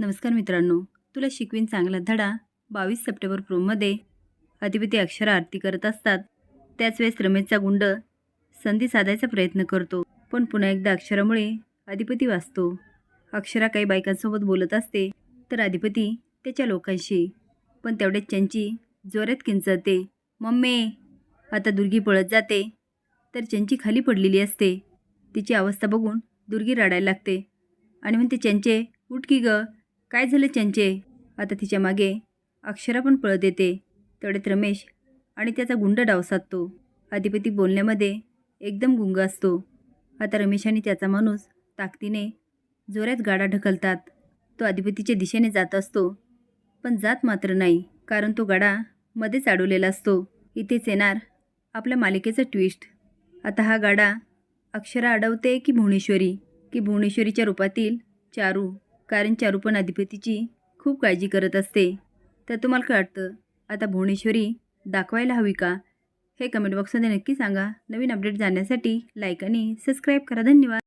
नमस्कार मित्रांनो. तुला शिकवीन चांगला धडा बावीस सप्टेंबर प्रोमध्ये अधिपती अक्षर आरती करत असतात. त्याच वेळेस रमेशचा गुंड संधी साधायचा प्रयत्न करतो. पण पुन्हा एकदा अक्षरामुळे अधिपती वाचतो. अक्षरा काही बायकांसोबत बोलत असते तर अधिपती त्याच्या लोकांशी. पण तेवढ्याच चंची जोरात किंचते मम्मी आता दुर्गी पळत जाते. तर चंची खाली पडलेली असते. तिची अवस्था बघून दुर्गी रडायला लागते. आणि म्हणते चंचे उठ की ग. काय झालं चंचे? आता तिच्यामागे अक्षरा पण पळत येते. तेवढ्यात रमेश आणि त्याचा गुंड डाव साधतो अधिपती बोलण्यामध्ये एकदम गुंग असतो. आता रमेश आणि त्याचा माणूस ताकदीने जोऱ्यात गाडा ढकलतात. तो अधिपतीच्या दिशेने जात असतो. पण जात मात्र नाही कारण तो गाडा मध्येच अडवलेला असतो. इथेच येणार आपल्या मालिकेचं ट्विस्ट. आता हा गाडा अक्षरा अडवते की भुवनेश्वरी? की भुवनेश्वरीच्या रूपातील चारू? कारण चारू पण अधिपतीची खूप काळजी करत असते. तर तुम्हाला काय वाटतं? आता भुवनेश्वरी दाखवायला हवी का? हे कमेंट बॉक्समध्ये नक्की सांगा. नवीन अपडेट जाण्यासाठी लाईक आणि सबस्क्राईब करा. धन्यवाद.